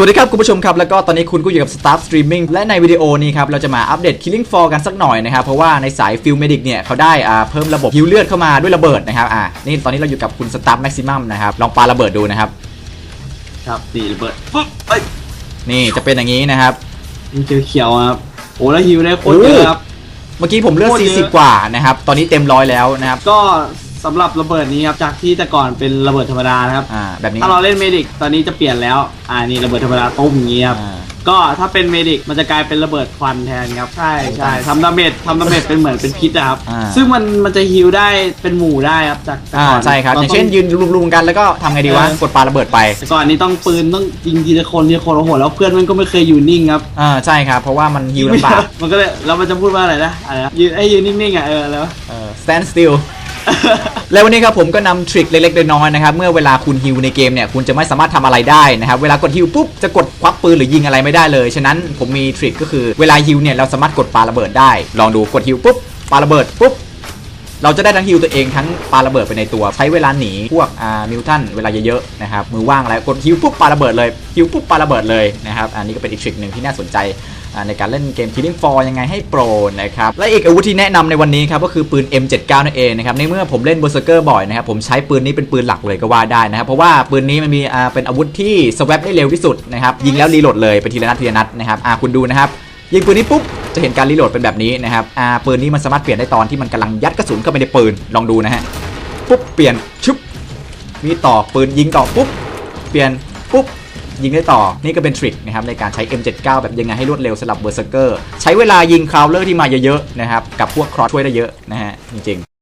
สวัสดีครับ คุณผู้ชมครับ แล้วก็ตอนนี้คุณก็อยู่กับ Staff Streaming และในวิดีโอนี้ครับ เราจะมาอัปเดต Killing Floor กันสักหน่อยนะครับ เพราะว่าในสาย Field Medic เนี่ยเขาได้อ่าเพิ่มระบบฮิวเลือดเข้ามาด้วยระเบิดนะครับอ่านี่ตอนนี้เราอยู่กับคุณ Staff Maximum นะครับ ลองปาระเบิดดูนะครับ ครับนี่ระเบิดปุ๊บเอ้ยนี่จะเป็นอย่างนี้นะครับ มันเขียวๆครับโอ้แล้วฮิวได้โคตรเยอะครับ เมื่อกี้ผมเลือดโคตรเยอะ 40 กว่านะครับ ตอนนี้เต็มร้อยแล้วนะครับ ก็สำหรับระเบิดนี้ครับจากที่แต่ก่อนเป็นระเบิดธรรมดานะครับ อ่า แบบนี้ถ้าเราเล่นเมดิกตอนนี้จะเปลี่ยนแล้ว อ่านี่ระเบิดธรรมดาตุ้มอย่างนี้ครับ อ่า ก็ถ้าเป็นเมดิกมันจะกลายเป็นระเบิดควันแทนครับใช่ใช่ทำดาเมจทำดาเมจเป็นเหมือนเป็นพิษนะครับ อ่า ซึ่งมันมันจะฮิวได้เป็นหมู่ได้ครับจากแต่อ่าก่อนใช่ครับ อย่างเช่นยืนรุมๆกันแล้วก็ทำไงดีวะเออกดปาระเบิดไป แต่ก่อนนี้ต้องปืนต้องยิงทีละคนทีละคนโอ้โหแล้วเพื่อนมันก็ไม่เคยอยู่นิ่งครับอ่าใช่ครับ เพราะว่ามันฮิวลำบากมันก็เลยแล้วมันจะพูดว่าอะไรนะอะไรนะยืนไอ้ยืนนิ่งๆอะเออแล้ว เออ stand still แล้ววันนี้ครับผมก็นำทริคเล็กๆน้อยๆนะครับ เมื่อเวลาคุณฮิวในเกมเนี่ย คุณจะไม่สามารถทำอะไรได้นะครับ เวลากดฮิวปุ๊บ จะกดควักปืนหรือยิงอะไรไม่ได้เลย ฉะนั้นผมมีทริคก็คือเวลาฮิวเนี่ยเราสามารถกดปาระเบิดได้ ลองดูกดฮิวปุ๊บปาระเบิดปุ๊บเราจะได้ทั้งฮิวตัวเองทั้งปาระเบิดไปในตัว ใช้เวลาหนีพวกอ่ามิวทันเวลาเยอะๆนะครับมือว่างแล้วกดฮิวปุ๊บปาระเบิดเลยฮิวปุ๊บปาระเบิดเลยนะครับอันนี้ก็เป็นอีกทริคหนึ่งที่น่าสนใจ ในการเล่นเกม Killing Floor ยังไงให้โปรนะครับ และอีกอาวุธที่แนะนำในวันนี้ครับก็คือปืน M79 นั่นเองนะครับในเมื่อผมเล่น Berserker บ่อยนะครับผมใช้ปืนนี้เป็นปืนหลักเลยก็ว่าได้นะครับเพราะว่าปืนนี้มันมีอ่าเป็นอาวุธที่สว a p ได้เร็วที่สุดนะครับยิงแล้วรีโหลดเลยไปทีละนัดทีละนัดนะครับอ่าคุณดูนะครับยิงปืนนี้ปุ๊บจะเห็นการรีโหลดเป็นแบบนี้นะครับอ่าปืนนี้มันสามารถเปลี่ยนได้ตอนที่มันกำลังยัดกระสุนเข้าไปในปืนลองดูนะฮะปุ๊บเปลี่ยนชุบมีต่อปืนยิงต่อปุ๊บเปลี่ยนปุ๊บ ยิงได้ต่อ นี่ก็เป็นทริคนะครับในการใช้ M79 แบบยังไงให้รวดเร็วสำหรับเบอร์เซอร์เกอร์ใช้เวลายิงคราวเลอร์ที่มาเยอะๆนะครับกับพวกครอสช่วยได้เยอะนะฮะจริงๆ